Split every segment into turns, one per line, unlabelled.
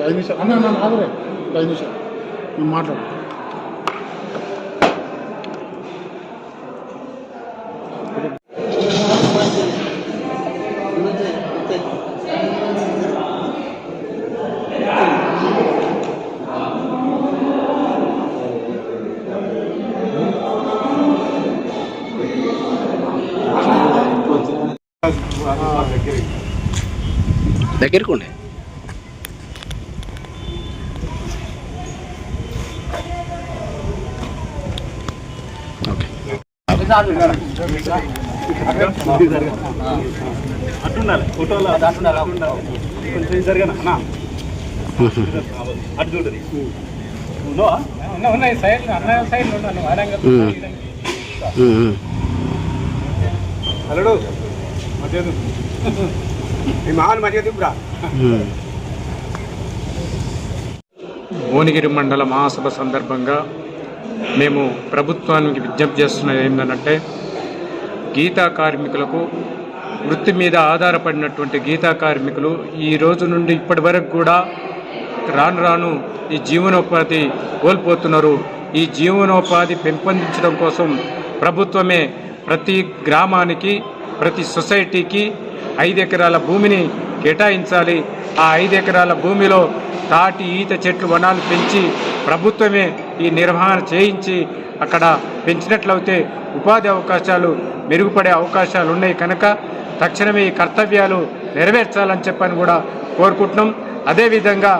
ఐదు నిమిషాలు అన్న అన్న ఆదరే ఐదు నిమిషాలు. నువ్వు మాట్లాడు.
దగ్గరికి ఉండే ఓకే.
అట్టుండాలి ఫోటోలో కొంచెం జరగనా? అన్నా? అటు చూడదు
ఉన్నాయి. సైడ్ అన్న సైడ్ ఉన్నాను.
హలో మధ్య మహాన్
మర్యాద
భువనగిరి మండల మహాసభ సందర్భంగా మేము ప్రభుత్వానికి విజ్ఞప్తి చేస్తున్నది ఏంటంటే గీతా కార్మికులకు వృత్తి మీద ఆధారపడినటువంటి గీతా కార్మికులు ఈ రోజు నుండి ఇప్పటి వరకు కూడా రాను రాను ఈ జీవనోపాధి కోల్పోతున్నారు. ఈ జీవనోపాధి పెంపొందించడం కోసం ప్రభుత్వమే ప్రతి గ్రామానికి ప్రతి సొసైటీకి ఐదు ఎకరాల భూమిని కేటాయించాలి. ఆ ఐదు ఎకరాల భూమిలో తాటి ఈత చెట్లు వనాలు పెంచి ప్రభుత్వమే ఈ నిర్వహణ చేయించి అక్కడ పెంచినట్లయితే ఉపాధి అవకాశాలు మెరుగుపడే అవకాశాలు ఉన్నాయి కనుక తక్షణమే ఈ కర్తవ్యాలు నెరవేర్చాలని చెప్పని కూడా కోరుకుంటున్నాం. అదేవిధంగా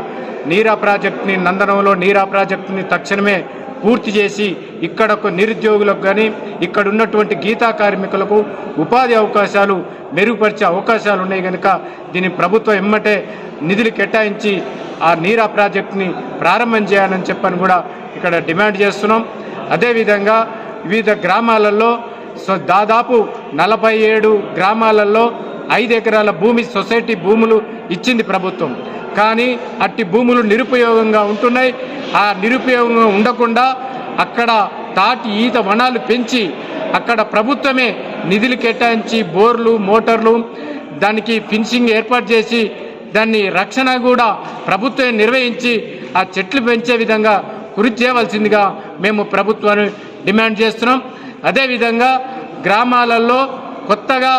నీరా ప్రాజెక్టుని నందనంలో నీరా ప్రాజెక్టుని తక్షణమే పూర్తి చేసి ఇక్కడ ఒక నిరుద్యోగులకు కానీ ఇక్కడ ఉన్నటువంటి గీతా కార్మికులకు ఉపాధి అవకాశాలు మెరుగుపరిచే అవకాశాలు ఉన్నాయి కనుక దీని ప్రభుత్వం ఎమ్మటే నిధులు కేటాయించి ఆ నీరా ప్రాజెక్టుని ప్రారంభం చేయాలని చెప్పని కూడా ఇక్కడ డిమాండ్ చేస్తున్నాం. అదేవిధంగా వివిధ గ్రామాలలో సో దాదాపు నలభై ఏడు గ్రామాలలో ఐదు ఎకరాల భూమి సొసైటీ భూములు ఇచ్చింది ప్రభుత్వం. కానీ అట్టి భూములు నిరుపయోగంగా ఉంటున్నాయి. ఆ నిరుపయోగంగా ఉండకుండా అక్కడ తాటి ఈత వనాలు పెంచి అక్కడ ప్రభుత్వమే నిధులు కేటాయించి బోర్లు మోటార్లు దానికి ఫినిషింగ్ ఏర్పాటు చేసి దాన్ని రక్షణ కూడా ప్రభుత్వం నిర్వహించి ఆ చెట్లు పెంచే విధంగా కృషి చేయవలసిందిగా మేము ప్రభుత్వాన్ని డిమాండ్ చేస్తున్నాం. అదేవిధంగా గ్రామాలలో కొత్తగా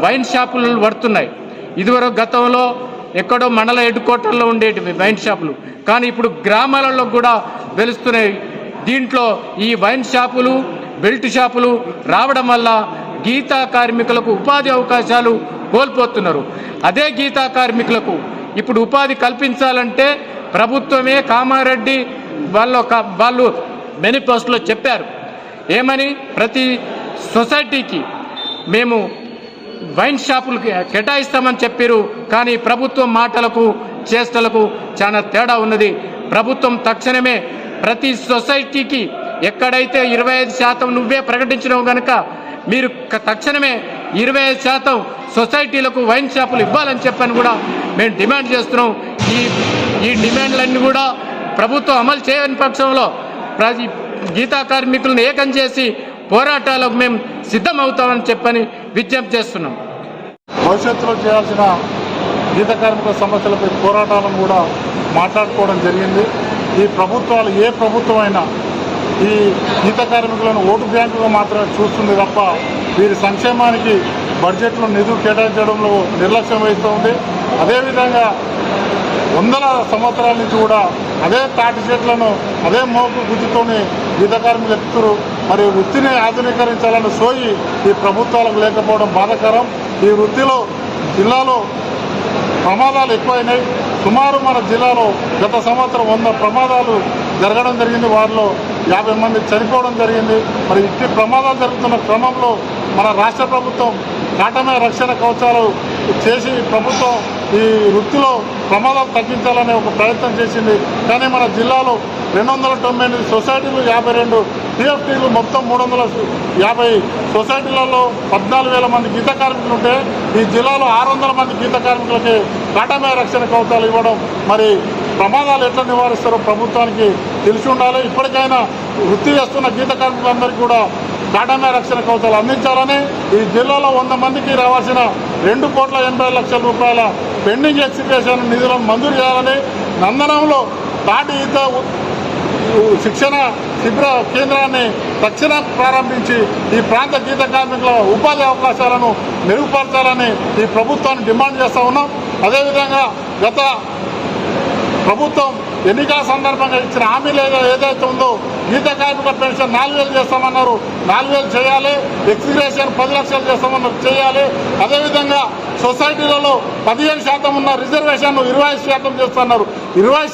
వైన్ షాపులు పడుతున్నాయి. ఇదివరకు గతంలో ఎక్కడో మండల హెడ్ క్వార్టర్లో ఉండేటివి వైన్ షాపులు. కానీ ఇప్పుడు గ్రామాలలో కూడా వెలుస్తున్నాయి. దీంట్లో ఈ వైన్ షాపులు బెల్ట్ షాపులు రావడం వల్ల గీతా కార్మికులకు ఉపాధి అవకాశాలు కోల్పోతున్నారు. అదే గీతా కార్మికులకు ఇప్పుడు ఉపాధి కల్పించాలంటే ప్రభుత్వమే కామారెడ్డి వాళ్ళ వాళ్ళు మేనిఫెస్టోలో చెప్పారు. ఏమని? ప్రతి సొసైటీకి మేము వైన్ షాపులు కేటాయిస్తామని చెప్పారు. కానీ ప్రభుత్వం మాటలకు చేష్టలకు చాలా తేడా ఉన్నది. ప్రభుత్వం తక్షణమే ప్రతి సొసైటీకి ఎక్కడైతే ఇరవై ఐదు శాతం నువ్వే ప్రకటించినావు కనుక మీరు తక్షణమే ఇరవై ఐదు శాతం సొసైటీలకు వైన్ షాపులు ఇవ్వాలని చెప్పని కూడా మేము డిమాండ్ చేస్తున్నాం. ఈ ఈ డిమాండ్లన్నీ కూడా ప్రభుత్వం అమలు చేయని పక్షంలో ప్రతి గీతా కార్మికులను ఏకం చేసి పోరాటాలకు మేము సిద్ధమవుతామని చెప్పని విజ్ఞప్తి చేస్తున్నాం.
భవిష్యత్తులో చేయాల్సిన గీత కార్మిక సమస్యలపై పోరాటాలను కూడా మాట్లాడుకోవడం జరిగింది. ఈ ప్రభుత్వాలు ఏ ప్రభుత్వం అయినా ఈ గీత కార్మికులను ఓటు బ్యాంకుగా మాత్రమే చూస్తుంది తప్ప వీరి సంక్షేమానికి బడ్జెట్లో నిధులు కేటాయించడంలో నిర్లక్ష్యం వహిస్తుంది. అదేవిధంగా వందల సంవత్సరాల నుంచి కూడా అదే తాటి చెట్లను అదే మోపు గుజ్జుతోని గీత కార్మికులు ఎక్కుతురు. మరి వృత్తిని ఆధునీకరించాలన్న సోయి ఈ ప్రభుత్వాలకు లేకపోవడం బాధాకరం. ఈ వృత్తిలో జిల్లాలో ప్రమాదాలు ఎక్కువైనాయి. సుమారు మన జిల్లాలో గత సంవత్సరం వంద ప్రమాదాలు జరగడం జరిగింది. వారిలో యాభై మంది చనిపోవడం జరిగింది. మరి ఇట్టి ప్రమాదాలు జరుగుతున్న క్రమంలో మన రాష్ట్ర ప్రభుత్వం కాటమే రక్షణ కవచాలు చేసి ప్రభుత్వం ఈ వృత్తిలో ప్రమాదాలు తగ్గించాలనే ఒక ప్రయత్నం చేసింది. కానీ మన జిల్లాలో రెండు వందల తొంభై ఎనిమిది సొసైటీలు యాభై రెండు టీఎఫ్టీలు మొత్తం మూడు వందల యాభై సొసైటీలలో పద్నాలుగు వేల మంది గీత కార్మికులు ఉంటే ఈ జిల్లాలో ఆరు వందల మంది గీత కార్మికులకి కాటమే రక్షణ కవచాలు ఇవ్వడం. మరి ప్రమాదాలు ఎట్లా నివారిస్తారో ప్రభుత్వానికి తెలిసి ఉండాలి. ఇప్పటికైనా వృత్తి చేస్తున్న గీత కార్మికులందరికీ కూడా కాటమే రక్షణ కవచాలు అందించాలని ఈ జిల్లాలో వంద మందికి రావాల్సిన రెండు కోట్ల ఎనభై లక్షల రూపాయల పెండింగ్ ఎడ్యుకేషన్ నిధులను మంజూరు చేయాలని నందనంలో తాటి ఈత శిక్షణ శిబిర కేంద్రాన్ని తక్షణం ప్రారంభించి ఈ ప్రాంత గీత కార్మికుల ఉపాధి అవకాశాలను మెరుగుపరచాలని ఈ ప్రభుత్వాన్ని డిమాండ్ చేస్తూ ఉన్నాం. అదేవిధంగా గత ప్రభుత్వం ఎన్నికల సందర్భంగా ఇచ్చిన హామీలు లేదా ఏదైతే ఉందో గీత కార్మిక పెన్షన్ నాలుగు వేలు చేస్తామన్నారు. నాలుగు వేలు చేయాలి. ఎక్స్గ్రేషన్ పది లక్షలు చేస్తామన్నారు చేయాలి. అదేవిధంగా సొసైటీలలో పదిహేను శాతం ఉన్న రిజర్వేషన్ ఇరవై ఐదు శాతం చేస్తున్నారు. ఇరవై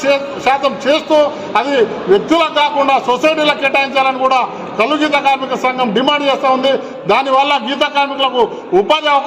శాతం చేస్తూ అది వ్యక్తులకు కాకుండా సొసైటీలకు కేటాయించాలని కూడా కలు గీత కార్మిక సంఘం డిమాండ్ చేస్తూ ఉంది. దానివల్ల గీత కార్మికులకు ఉపాధి అవకాశం